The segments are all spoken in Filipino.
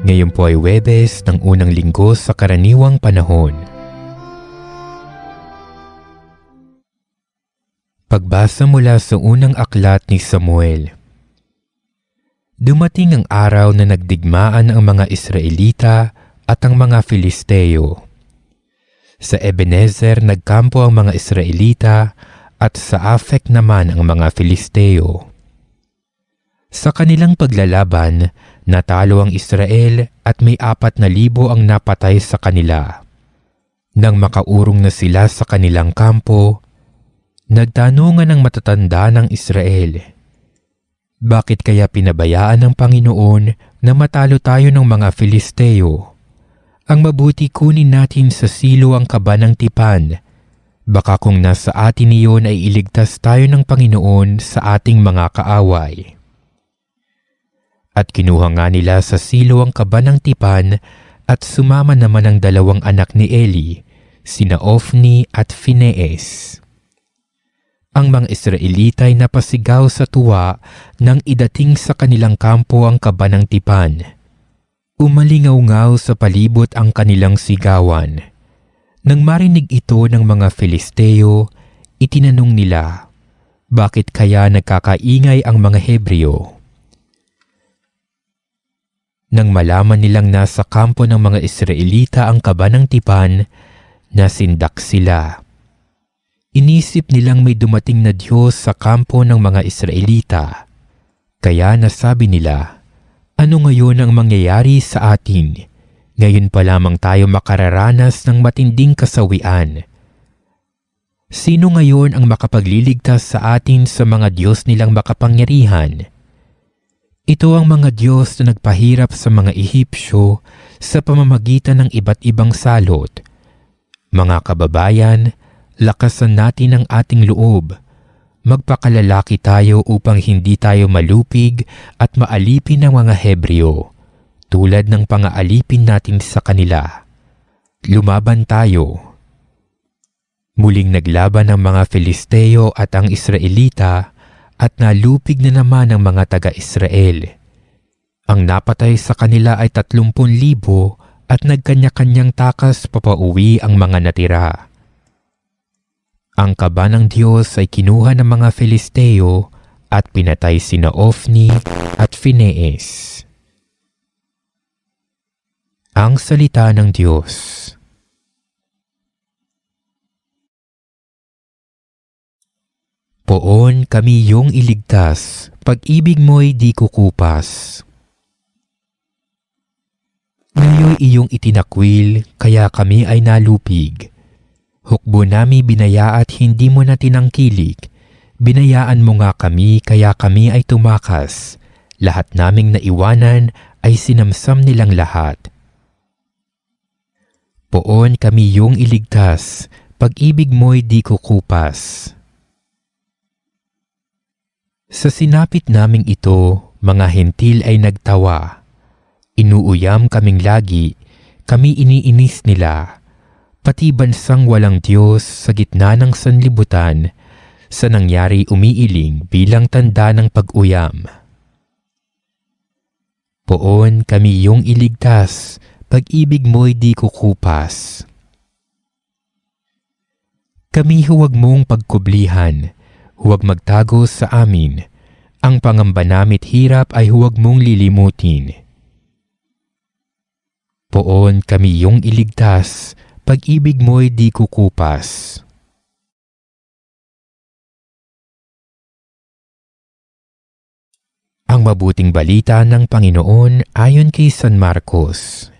Ngayon po ay Webes ng unang linggo sa karaniwang panahon. Pagbasa mula sa unang aklat ni Samuel. Dumating ang araw na nagdigmaan ang mga Israelita at ang mga Filisteo. Sa Ebenezer nagkampo ang mga Israelita at sa Afek naman ang mga Filisteo. Sa kanilang paglalaban, natalo ang Israel at may apat na libo ang napatay sa kanila. Nang makaurong na sila sa kanilang kampo, nagtanungan ng matatanda ng Israel, Bakit kaya pinabayaan ng Panginoon na matalo tayo ng mga Filisteo? Ang mabuti kunin natin sa silo ang kaba ng tipan. Baka kung nasa atin iyon ay iligtas tayo ng Panginoon sa ating mga kaaway. At kinuha nga nila sa silo ang kaba ng tipan at sumama naman ang dalawang anak ni Eli, sina Ofni at Phinees. Ang mga Israelita ay napasigaw sa tuwa nang idating sa kanilang kampo ang kaba ng tipan. Umalingaw-ngaw sa palibot ang kanilang sigawan. Nang marinig ito ng mga Filisteo, itinanong nila, Bakit kaya nagkakaingay ang mga Hebreo? Nang malaman nilang nasa kampo ng mga Israelita ang kaba ng tipan, nasindak sila. Inisip nilang may dumating na Diyos sa kampo ng mga Israelita. Kaya nasabi nila, ano ngayon ang mangyayari sa atin? Ngayon pa lamang tayo makararanas ng matinding kasawian. Sino ngayon ang makapagliligtas sa atin sa mga Diyos nilang makapangyarihan? Ito ang mga Diyos na nagpahirap sa mga Ehipsyo sa pamamagitan ng iba't ibang salot. Mga kababayan, lakasan natin ang ating loob. Magpakalalaki tayo upang hindi tayo malupig at maalipin ng mga Hebreo, tulad ng pangaalipin natin sa kanila. Lumaban tayo. Muling naglaban ang mga Filisteo at ang Israelita at nalupig na naman ang mga taga-Israel. Ang napatay sa kanila ay tatlumpun libo at nagkanya-kanyang takas papauwi ang mga natira. Ang kaba ng Diyos ay kinuha ng mga Filisteo at pinatay sina Ofni at Phinees. Ang Salita ng Diyos Poon kami yung iligtas, pag-ibig mo'y di kukupas. Ngayon iyong itinakwil, kaya kami ay nalupig. Hukbo nami binaya at hindi mo na tinangkilik. Binayaan mo nga kami, kaya kami ay tumakas. Lahat naming naiwanan ay sinamsam nilang lahat. Poon kami yung iligtas, pag-ibig mo'y di kukupas. Sa sinapit naming ito, mga hentil ay nagtawa. Inuuyam kaming lagi, kami iniinis nila. Pati bansang walang Diyos sa gitna ng sanlibutan, sa nangyari umiiling bilang tanda ng pag-uyam. Poon kami yung iligtas, pag-ibig mo'y di kukupas. Kami huwag mong pagkublihan, huwag magtago sa amin. Ang pangamba namit hirap ay huwag mong lilimutin. Poon kami yung iligtas, pag-ibig mo'y di kukupas. Ang mabuting balita ng Panginoon ayon kay San Marcos.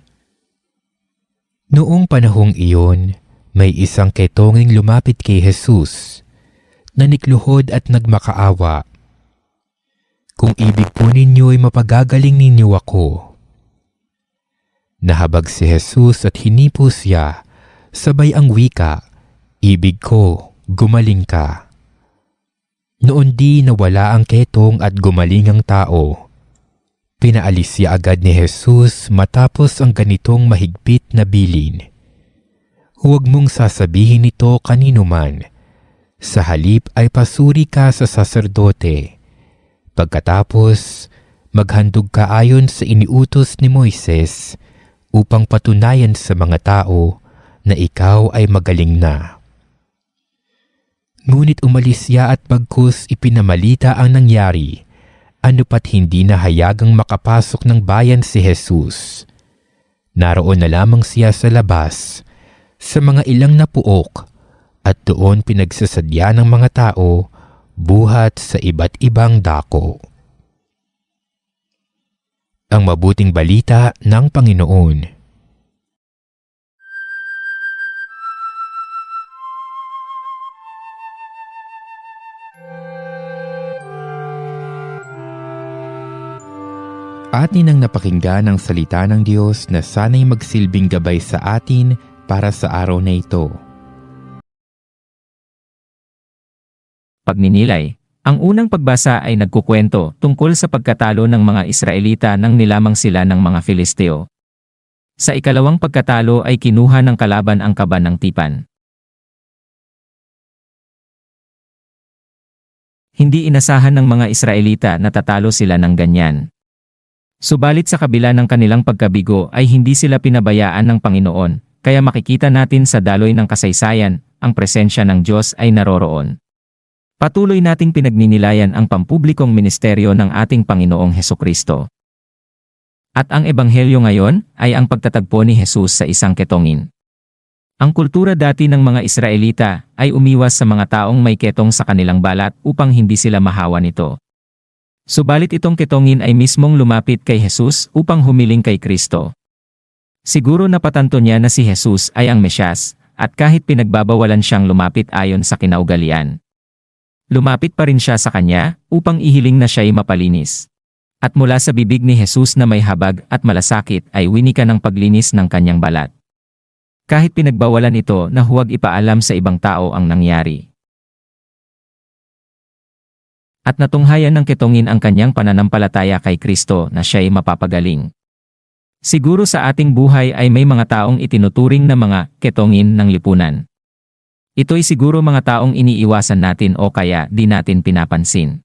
Noong panahong iyon, may isang ketonging lumapit kay Jesus nanikluhod at nagmakaawa. Kung ibig po ninyo ay mapagagaling ninyo ako. Nahabag si Jesus at hinipo siya, sabay ang wika, Ibig ko, gumaling ka. Noon di nawala ang ketong at gumaling ang tao. Pinaalis siya agad ni Jesus matapos ang ganitong mahigpit na bilin. Huwag mong sasabihin ito kanino man sa halip ay pasuri ka sa saserdote. Pagkatapos, maghandog ka ayon sa iniutos ni Moises upang patunayan sa mga tao na ikaw ay magaling na. Ngunit umalis siya at bagkus ipinamalita ang nangyari, ano pat hindi na hayagang makapasok ng bayan si Jesus. Naroon na lamang siya sa labas, sa mga ilang na puok, at doon pinagsasadya ng mga tao buhat sa iba't ibang dako. Ang mabuting balita ng Panginoon. Atin ang napakinggan ang salita ng Diyos na sana'y magsilbing gabay sa atin para sa araw na ito. Pagninilay Ang unang pagbasa ay nagkukwento tungkol sa pagkatalo ng mga Israelita nang nilamang sila ng mga Filisteo. Sa ikalawang pagkatalo ay kinuha ng kalaban ang kaban ng tipan. Hindi inasahan ng mga Israelita na tatalo sila ng ganyan. Subalit sa kabila ng kanilang pagkabigo ay hindi sila pinabayaan ng Panginoon, kaya makikita natin sa daloy ng kasaysayan, ang presensya ng Diyos ay naroroon. Patuloy nating pinagninilayan ang pampublikong ministeryo ng ating Panginoong Heso Kristo. At ang ebanghelyo ngayon ay ang pagtatagpo ni Jesus sa isang ketongin. Ang kultura dati ng mga Israelita ay umiwas sa mga taong may ketong sa kanilang balat upang hindi sila mahawa nito. Subalit itong ketongin ay mismong lumapit kay Jesus upang humiling kay Kristo. Siguro napatanto niya na si Jesus ay ang Mesyas, at kahit pinagbabawalan siyang lumapit ayon sa kinaugalian. Lumapit pa rin siya sa kanya upang ihiling na siya'y mapalinis. At mula sa bibig ni Jesus na may habag at malasakit ay winika ng paglinis ng kanyang balat. Kahit pinagbawalan ito na huwag ipaalam sa ibang tao ang nangyari. At natunghayan ng ketongin ang kanyang pananampalataya kay Kristo na siya'y mapapagaling. Siguro sa ating buhay ay may mga taong itinuturing na mga ketongin ng lipunan. Ito'y siguro mga taong iniiwasan natin o kaya di natin pinapansin.